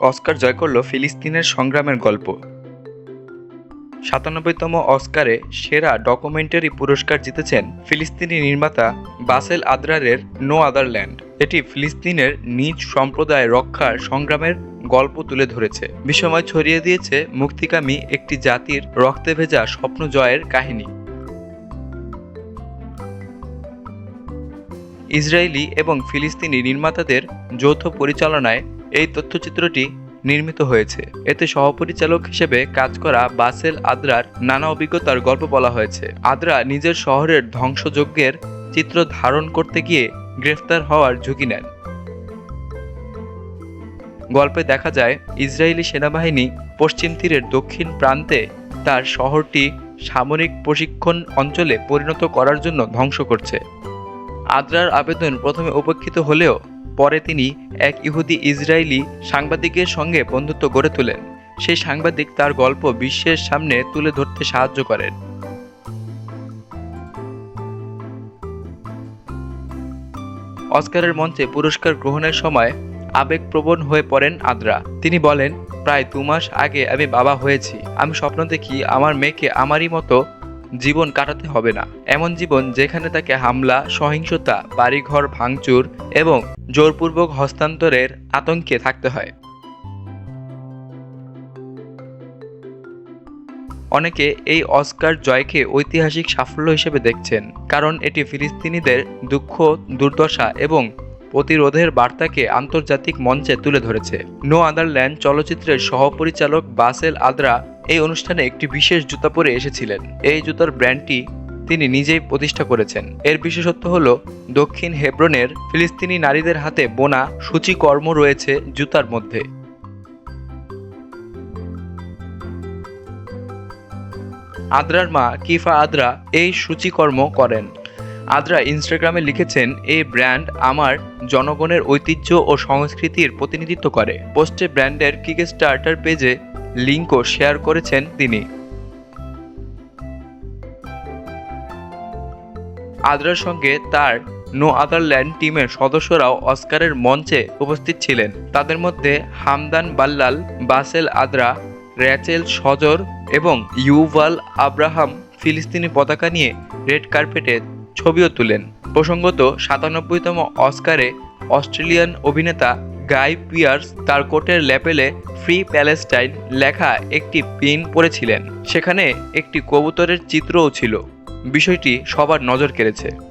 Oscar জয় করল ফিলিস্তিনের সংগ্রামের গল্প। সাতানব্বইতম অস্কারে সেরা ডকুমেন্টারি পুরস্কার জিতেছেন ফিলিস্তিনি নির্মাতা বাসেল আদ্রারের নো আদারল্যান্ড এটি ফিলিস্তিনের নিজ সম্প্রদায় রক্ষার সংগ্রামের গল্প তুলে ধরেছে। বিশ্বময় ছড়িয়ে দিয়েছে মুক্তিকামী একটি জাতির রক্তে ভেজা স্বপ্ন জয়ের কাহিনী। ইসরায়েলি এবং ফিলিস্তিনি নির্মাতাদের যৌথ পরিচালনায় এই তথ্যচিত্রটি নির্মিত হয়েছে। এতে সহপরিচালক হিসেবে কাজ করা বাসেল আদ্রার নানা অভিজ্ঞতার গল্প বলা হয়েছে। আদ্রা নিজের শহরের ধ্বংসযজ্ঞের চিত্র ধারণ করতে গিয়ে গ্রেফতার হওয়ার ঝুঁকি নেন। গল্পে দেখা যায়, ইসরায়েলি সেনাবাহিনী পশ্চিম তীরের দক্ষিণ প্রান্তে তার শহরটি সামরিক প্রশিক্ষণ অঞ্চলে পরিণত করার জন্য ধ্বংস করছে। আদ্রার আবেদন প্রথমে উপেক্ষিত হলেও পরে তিনি এক ইহুদি ইসরায়েলি সাংবাদিকের সঙ্গে বন্ধুত্ব গড়ে তোলেন। সেই সাংবাদিক তার গল্প বিশ্বের সামনে তুলে ধরতে সাহায্য করেন। অস্কারের মঞ্চে পুরস্কার গ্রহণের সময় আবেগপ্রবণ হয়ে পড়েন আদ্রা। তিনি বলেন, প্রায় দু মাস আগে আমি বাবা হয়েছি। আমি স্বপ্ন দেখি আমার মেয়েকে আমারই মতো জীবন কাটাতে হবে না। এমন জীবন যেখানে তাকে হামলা, সহিংসতা, বাড়িঘর ভাঙচুর এবং জোরপূর্বক হস্তান্তরের আতঙ্কে থাকতে হয়। অনেকে এই অস্কার জয়কে ঐতিহাসিক সাফল্য হিসেবে দেখছেন, কারণ এটি ফিলিস্তিনিদের দুঃখ, দুর্দশা এবং প্রতিরোধের বার্তাকে আন্তর্জাতিক মঞ্চে তুলে ধরেছে। নো আদারল্যান্ড চলচ্চিত্রের সহপরিচালক বাসেল আদ্রা এই অনুষ্ঠানে একটি বিশেষ জুতা পরে এসেছিলেন। এই জুতার ব্র্যান্ডটি তিনি নিজেই প্রতিষ্ঠা করেছেন। এর বিশেষত্ব হল, দক্ষিণ হেব্রনের ফিলিস্তিনি নারীদের হাতে বোনা সূচিকর্ম রয়েছে জুতার মধ্যে। আদ্রার মা কিফা আদ্রা এই সূচিকর্ম করেন। আদ্রা ইনস্টাগ্রামে লিখেছেন, এই ব্র্যান্ড আমার জনগণের ঐতিহ্য ও সংস্কৃতির প্রতিনিধিত্ব করে। পোস্টে ব্র্যান্ডের কিক স্টার্টার পেজে লিঙ্কও শেয়ার করেছেন তিনি। আদ্রার সঙ্গে তার নো আদারল্যান্ড টিমের সদস্যরাও অস্কারের মঞ্চে উপস্থিত ছিলেন। তাদের মধ্যে Hamdan Ballal, Basel Adra, Rachel Szor এবং ইউভাল আব্রাহাম ফিলিস্তিনি পতাকা নিয়ে রেড কার্পেটে ছবিও তুলেন। প্রসঙ্গত সাতানব্বইতম অস্কারে অস্ট্রেলিয়ান অভিনেতা গাই পিয়ার্স তার কোটের ল্যাপেলে ফ্রি প্যালেস্টাইন লেখা একটি পিন পরেছিলেন। সেখানে একটি কবুতরের চিত্রও ছিল। বিষয়টি সবার নজর কেড়েছে।